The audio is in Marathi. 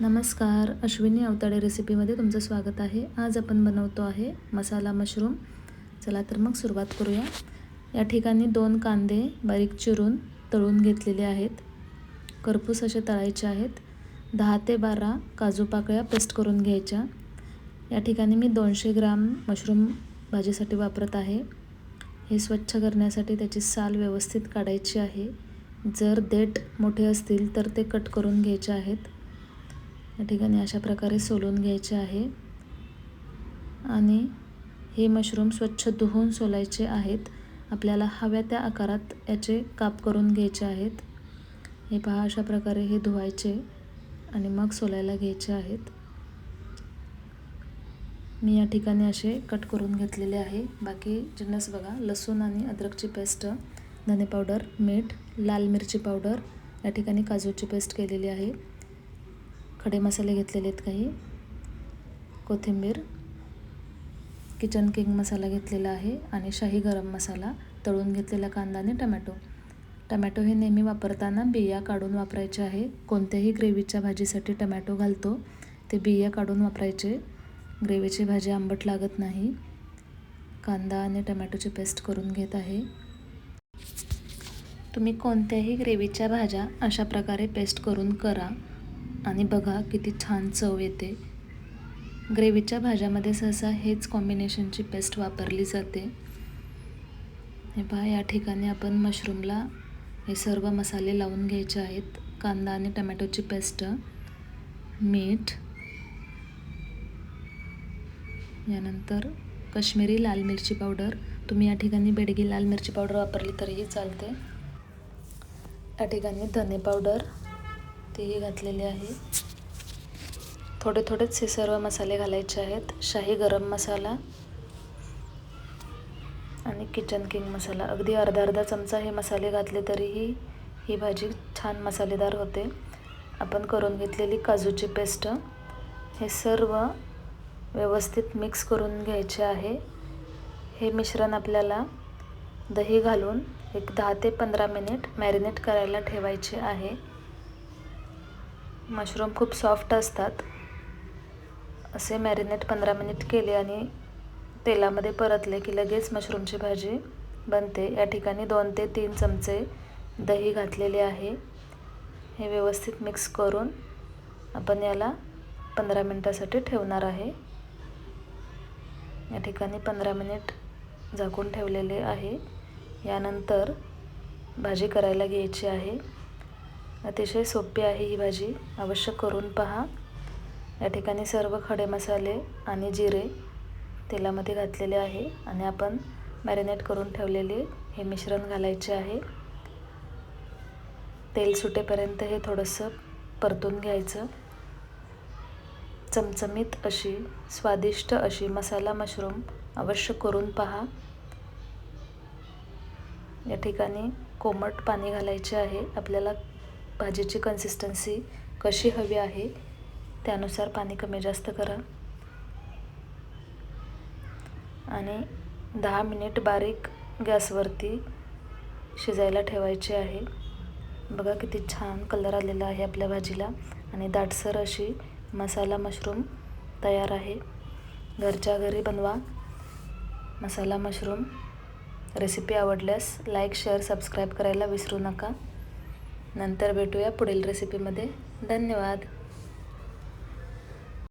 नमस्कार अश्विनी अवताडे रेसिपीमध्ये तुमचं स्वागत आहे. आज आपण बनवतो आहे मसाला मशरूम. चला तर मग सुरुवात करूया. या ठिकाणी दोन कांदे बारीक चिरून तळून घेतलेले आहेत. करपूस असे तळायचे आहेत. दहा ते बारा काजू पाकळ्या पेस्ट करून घ्यायच्या. या ठिकाणी मी दोनशे ग्राम मशरूम भाजीसाठी वापरत आहे. हे स्वच्छ करण्यासाठी त्याची साल व्यवस्थित काढायची आहे. जर देठ मोठे असतील तर ते कट करून घ्यायचे आहेत. या ठिकाणी अशा प्रकारे सोलून घ्यायचे आहे. आणि हे मशरूम स्वच्छ धुवून सोलायचे आहेत. आपल्याला हव्या त्या आकारात याचे काप करून घ्यायचे आहेत. हे पहा अशा प्रकारे हे धुवायचे आणि मग सोलायला घ्यायचे आहेत. मी या ठिकाणी असे कट करून घेतलेले आहे. बाकी जिन्नस बघा लसूण आणि अद्रकची पेस्ट धने पावडर मीठ लाल मिरची पावडर या ठिकाणी काजूची पेस्ट केलेली आहे. खडे मसाले घेतलेले आहेत काही. कोथिंबीर किचन किंग मसाला घेतलेला आहे आणि शाही गरम मसाला तळून घेतलेला कांदा आणि टमॅटो. टमॅटो हे नेहमी वापरताना बिया काढून वापरायचे आहे. कोणत्याही ग्रेव्हीच्या भाजीसाठी टमॅटो घालतो. ते बिया काढून वापरायचे. ग्रेव्हीची भाजी आंबट लागत नाही. कांदा आणि टमॅटोची पेस्ट करून घेत आहे. तुम्ही कोणत्याही ग्रेव्हीच्या भाज्या अशा प्रकारे पेस्ट करून करा. आणि बघा किती छान चव येते. ग्रेव्हीच्या भाज्यामध्ये सहसा हेच कॉम्बिनेशनची पेस्ट वापरली जाते. हे पहा या ठिकाणी आपण मशरूमला हे सर्व मसाले लावून घ्यायचे आहेत. कांदा आणि टमॅटोची पेस्ट मीठ यानंतर कश्मीरी लाल मिरची पावडर. तुम्ही या ठिकाणी बेडगी लाल मिरची पावडर वापरली तरीही चालते. या ठिकाणी धने पावडर तेही घातलेले आहे. थोडे थोडेच हे सर्व मसाले घालायचे आहेत. शाही गरम मसाला आणि किचन किंग मसाला. अगदी अर्धा अर्धा चमचा हे मसाले घातले तरीही ही भाजी छान मसालेदार होते. आपण करून घेतलेली काजूची पेस्ट हे सर्व व्यवस्थित मिक्स करून घ्यायचे आहे. हे मिश्रण आपल्याला दही घालून एक दहा ते पंधरा मिनिट मॅरिनेट करायला ठेवायचे आहे. मशरूम खूप सॉफ्ट असतात. असे मॅरिनेट पंधरा मिनिट केले आणि तेलामध्ये परतले की लगेच मशरूमची भाजी बनते. या ठिकाणी दोन ते तीन चमचे दही घातलेले आहे. हे व्यवस्थित मिक्स करून आपण याला पंधरा मिनटासाठी ठेवणार आहे. या ठिकाणी पंधरा मिनिट झाकून ठेवलेले आहे. यानंतर भाजी करायला घ्यायची आहे. अतिशय सोपी आहे ही भाजी. अवश्य करून पहा. या ठिकाणी सर्व खडे मसाले आणि जिरे तेलामध्ये घातलेले आहे आणि आपण मॅरिनेट करून ठेवलेले हे मिश्रण घालायचे आहे. तेल सुटेपर्यंत हे थोडंसं परतून घ्यायचं. चमचमीत अशी स्वादिष्ट अशी मसाला मशरूम अवश्य करून पहा. या ठिकाणी कोमट पाणी घालायचे आहे. आपल्याला भाजीची कन्सिस्टन्सी कशी हवी आहे त्यानुसार पाणी कमी जास्त करा. आणि दहा मिनिट बारीक गॅसवरती शिजायला ठेवायचे आहे. बघा किती छान कलर आलेला आहे आपल्या भाजीला. आणि दाटसर अशी मसाला मशरूम तयार आहे. घरच्या घरी बनवा मसाला मशरूम रेसिपी आवडल्यास लाईक शेअर सबस्क्राईब करायला विसरू नका. नंतर भेटूया पुढील रेसिपीमध्ये धन्यवाद